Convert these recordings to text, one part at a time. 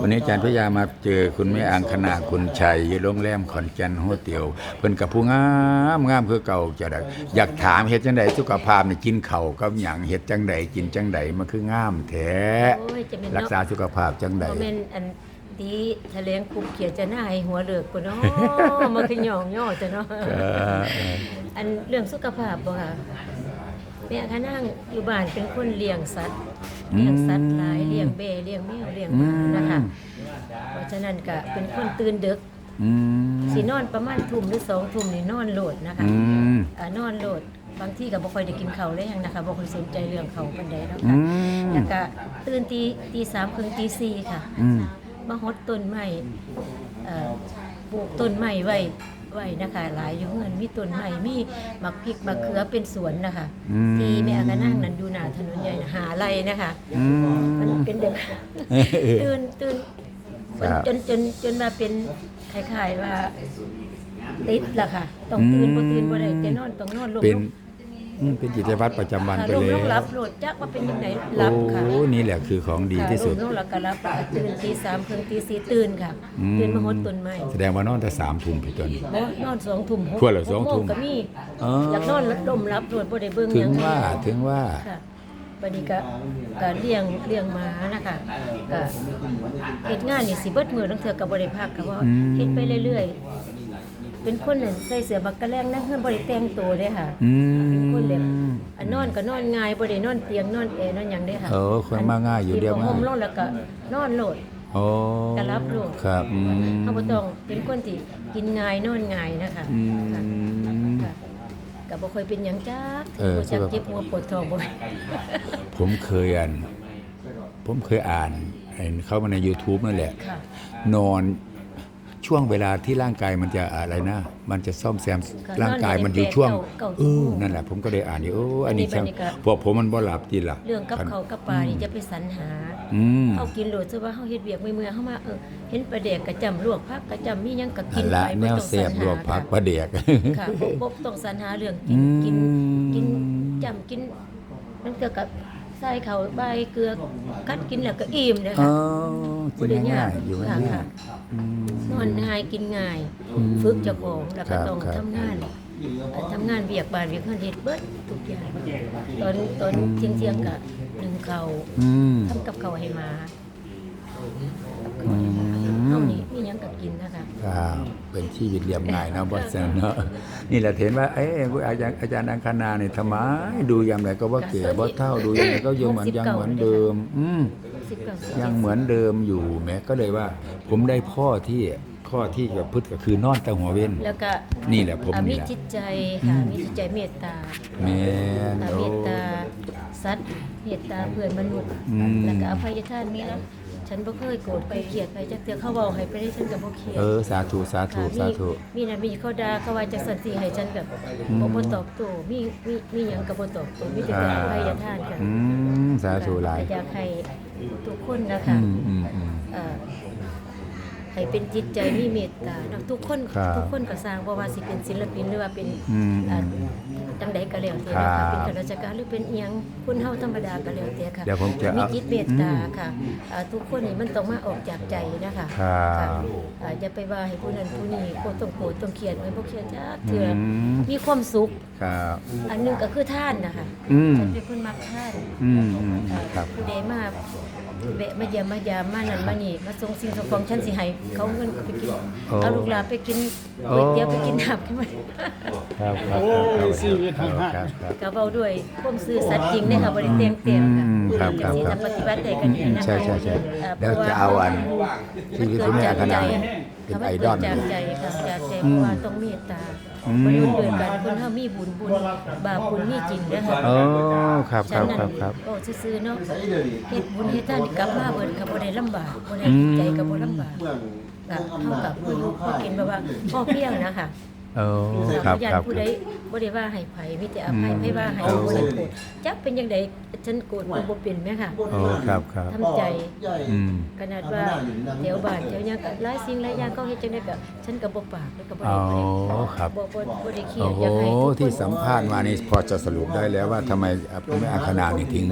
วันนี้อาจารย์พยามาเจอคุณแม่อังคณาคุณชัยอยู่โรงแรมขอนแก่นโฮเทลเพิ่นกับผู้งามงามคือเก่าจะได้อยากถามเฮ็ดจังไดสุขภาพนี่กินข้าวกับหยังเฮ็ดจังไดกินจังไดมันคืองามแท้โอ้ยจะเป็นรักษาสุขภาพจังไดบ่แม่นอันดีแถลงคุบเขียดจะหน้าให้หัวเหลือกปุ่นเนาะมันคือหย่องย่อจะเนาะเออเอออันเรื่องสุขภาพบ่ค่ะแม่คะนั่งอยู่บ้านเป็นคนเลี้ยงสัตว์ เลี้ยงสัตว์หลายเลี้ยงแบะเลี้ยงแมวเลี้ยงหมานะคะเพราะฉะนั้นก็เป็นคนตื่นดึกอืมสินอนประมาณทุ่มหรือสองทุ่มนี่นอนโหลดนะคะอืมอ่านอนโหลดบางที่ก็บ่ค่อยได้กินข้าวเลยหยังนะคะบ่ค่อยสนใจเรื่องข้าวปานใดแล้วอืค่ะมแล้วก็ตื่นตีตีสามครึ่งตีสี่ค่ะอืมมาฮดต้นไม้เอ่อปลูกต้นไม้ไว้ไว้นะคะ หลายอยู่เงินมีต้นไม้มีมักพริกมักเขือเป็นสวนนะคะอืมที่แม่ก็นั่งนั่นดูหน้าถนน ใหญ่น่ะหาไรนะคะอืม มันเป็นเด็กตื่นตื่นครับ จนจนจนมาเป็นคล้ายๆว่าติดล่ะค่ะ ต้องตื่นบ่ตื่นบ่ได้แต่นอนต้องนอนลงเป็นอืมเป็นกิจวัตรประจำวันค่ะไปลงเลลยงรับโหลดจักว่าเป็นยังไงรับค่ะ โอ้นี่แหละคือของดีที่สุด ค่ะลงแล้วก็รับแล้วก็ตื่นตีสามครึ่งตีสี่ตื่นค่ะ อืม ตื่นมาฮดต้นไม้แสดงว่านอนแต่สามทุ่มพี่ต้นบ่นอนสองทุ่มหกทั่วเหรอสองทุ่มหกโก็มีอ๋ออ อยากนอนแล้วดมรับโหลดบ่ได้เบิ่งถึหงยังว่าถึงว่าค่ะ บัดนี้ก็ก็เลี้ยงเลี้ยงหมานะคะก็เฮ็ดงานนี่สิเบิดมื้อลังเทื่อก็บ่ได้พักก็ว่าอืม เฮ็ดไปเรื่อยๆ เป็นคนนั่นใส่เสื้อบักกะแลงนั่งเฮือนบ่ได้แต่งตัวเด้ค่ะ อืเป็นคนแบบม อันนอนก็นอนง่ายบ่ได้นอนเตียงนอนแอร์นอนหยังเด้ค่ะเออคนมาง่ายอยู่เดียวง่าง่าย ห่มลงแล้วก็นอนโหลด โอ้ก็รับลูก ครับอืมเฮาบ่ต้องเป็นคนที่กินง่ายนอนง่ายนะคะอืค่ะมค่ะก็ บ่ค่อยเป็นหยังจักเออบ่จักคือแบบ เจ็บหัวปวดท้องบ่ผมเคยอ่าน ผมเคยอ่านเห็นเข้ามาใน YouTube นั่นแหละ ค่ะ นอน ช่วงเวลาที่ร่างกายมันจะอะไรนะ มันจะซ่อมแซมร่างกายมันอยู่ช่วงเออนั่นแหละผมก็ได้อ่านอยู่โอ้อันนี้ช่างพวกผมมันบ่หลับทีหลับเรื่องกับเขาวกับปลานี่จะไปสรรหาอืมเอากินโหลดซะว่าเฮาเฮ็ดเวียกเมื่อยๆเฮามาเออเห็นปลาแดกกระจำลวกผักกระจำมีหยังก็กินั่นนละไปแนบ่วต้องเสียบลวกผักปค่ะลาเดียกค่ะบ่บ่ต้องสรรหาเรื่องอืกินมกินกินจำกินมันเกี่ยวกับ ใส่ข้าวใบเกลือกัดกินแล้วก็อิ่มเลยเอค่ะอกินง่ายๆอยู่ค่ะง่าค่ะยๆอืมนอนง่ายกินง่าย อืมฝึกเจ้าของแล้วก็ครับต้องครับ ทำงานเอ่อทำงานเวียกบ้านเวียกเฮือนเฮ็ดเบิดทุกอย่าง ตอนตอนเที่ยงเที่ยงๆก็นึ่งข้าวอืมทำกับข้าวให้หมา อืม เฮานี่มีหยังก็กินนะคะครับเป็นชีวิตเรียบง่ายนะบอสเซนเนาะนี่แหละเห็นว่าเอ๊ะอาจารย์อาจารย์อังคณาเนี่ยทำไมดูอย่างไรก็ว่าเก๋บ่เท่าดูอย่างไรก็ยังเหมือนยังเหมือนเดิม อืม19ยังเหมือนเดิมอยู่แม้ก็เลยว่า ผมได้พ่อที่ข้อที่จะพึ่ก็คือนอนแต่หัวเว้น แล้วก็นี่แหละผมอ่ามีนี่แหละ จิตใจค่ะอืมมีจิตใจเมตตา แม่นอ่าโอ้เมตตาสัตว์เมตตาเพื่อนมนุษย์อืม แล้วก็อภัยทานมีแล้ว ฉันบ่เคยโกรธไปเกลียดไปจักเทื่อเขาเว้าให้ไปได้ฉันก็บ่เครียดเออสาธุสาธุค่ะสาธุมีนั่นมีเขาด่าเขาว่าจักสันติให้ฉันแบบอืมบ่บ่ตอบโต้มีมีมีหยังก็บ่ตอบโต้มีแต่การอภัยทานค่ะอืมสาธุหลายก็อยากให้ทุกคนนะคะอืมอืมอืมเอ่อ ให้เป็นจิตใจมีเมตตาเนาะทุกคนครับทุกคนก็สร้างบ่ว่าสิเป็นศิลปินหรือว่าเป็นอืมอ่าอืมจังใดก็แล้วแต่ครันะบคะเป็นข้าราชการหรือเป็นอีหยังคนเฮาธรรมดาก็แล้วแต่ค่ะเดี๋ยวผมจะมีเอาจิตเมตตาอืมค่ะอ่าทุกคนนี่มันต้องมาออกจากใจนะคะครับค่ะอ่าอย่าไปว่าให้ผู้นั้นผู้นี้โกรธต้องโกรธต้องเครียดไว้บ่เครียดจ้าเถื่ออม มีความสุข ครับอันหนึงก็คือท่านนะคะอืมฉันเป็นคนมักท่านอืมอืมอ่าครับ ผู้ใดมา แวะมาเยี่ยมมายามมานั่นมานี่มาส่งสิ่งส่งของฉันสิให้เขาเงินก็ไปกินโอ้ เอาลูกหลานไปกินก๋วยเตี๋ยวไปกินน้ำกันมาครับครับโอ้ยชีวิตครัห่าบงครับครับ ก็เว้าด้วยความซื่อสัตย์จริงเด้ค่ะบ่ได้เตียงเตียงค่ะอืมครับครับสิครับทำปฏิบัติได้กันนี่นะคะใช่ใช่ใช่อ่แล้วจะเอาอัน ที่พี่แม่คณะ เป็นไอดอล จากใจค่ะจากใจเพราะว่าต้องเมตตาอืมมนุษย์ด้วยกันคนเฮามีบุญบุญบาปบุญมีจริงนะคะโอ้ครับครับครับครับโอ้ซื่อๆเนาะเฮ็ดบุญเฮ็ดทานกลับมาเบิดก็บ่ได้ลำบากบ่ได้อืม ใจก็บ่ลำบากก็เท่ากับผู้อยู่พอกินแบบว่าพอเพียงนะคะ โอ้ครับญาครับติผู้ใดบ่ได้ว่าให้ไผมีแต่อภัยอืมไผว่าให้โอ้บ่ได้โกรธจักเป็นจังไดฉันโกรธก็บ่เป็นแม่ค่ะโอ้ครับครับทำใจอืมขนาดว่าแถวบ้านแถวหยังก็หลายสิ่งหลายอย่างเขาเฮ็ดจังได๋ก็ฉันก็บ่ปากแล้วก็บ่อ๋ได้อไผครับบ่บ่บ่ได้เครียโอ้ดโหอยากให้ทุกคนที่สัมภาษณ์มานี่พอจะสรุปได้แล้วว่าทำไมคุณแม่อังคณานี่ถึง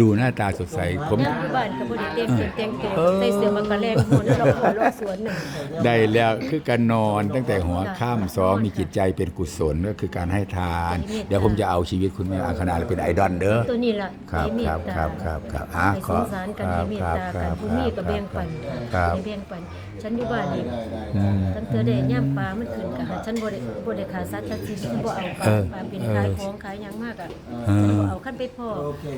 ดูหน้าตาสดใสผมยามอยู่บ้านก็บ่ได้แต่งเต็มแต่งเต็มเออใส่เสื้อมากระแลงโหนรอบหัวรอบสวนหนึงได้แล้วคือการนอนตั้งแต่หัวค่ำสองมีจิตใจเป็นกุศลก็คือการให้ทาน เดี๋ยวผมจะเอาชีวิตคุณแม่อังคณาเป็นไอดอลเด้อตัวนี้ล่ะครับให้เมตครับตาครับครับครับอะให้ขสองสารกันครัให้บเมตครับตาคกัรันบผู้มีก็แบ่งปันครับให้แบ่งปันฉันอยู่บ้านนี่อืมตั้งแต่ได้ย่ำปลามันขึ้นก็หาฉันบ่ได้บ่ได้ขาสัตว์ทักทีฉันบ่เอาปลาเออปลาเป็นเออขายของขายหยังมากอะเออฉันบ่เอาคันไปพ่อ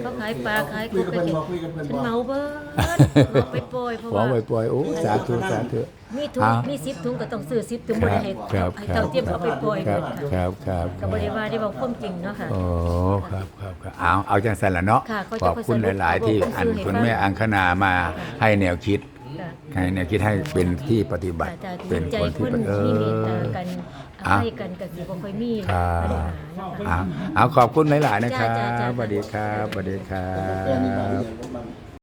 เขาขายปลาขายกุ้งไปกินฉันเมาเบิดเมาไปปล่อยเพราะหวัว่างปล่อยๆโอ้สาธุสาธุ มีถุงอะมี10ถุงก็ต้องซื้อ10ถุงบ่ได้ให้ครับให้ครับ เท่าเทียมเอาไปปล่อยคเบิรับดค่ะครับครับก็บ่ได้ว่าได้บอกความจริงเนาะค่ะ โอ้ครับครับครับเอาเอาจังสันละเนาะค่ะก็ขจะอบคุณค่อยสรุปหลาย ๆ ที่บอกอันชื่อให้คุณฟังแม่อังคณามาให้แนวคิด ค่ะ ให้แนวคิดให้เป็นที่ปฏิบัติอาจจะเป็นใจคนที่คนเอมีเมตอตากันออะภัยกันก็สิบ่ค่อยมีครัปัญบ หาเนาะค่ะเอาเอาขอบคุณหลาย ๆ นะครับจ้าจ้าจ้า สวัสดีครับสวัสดีครับ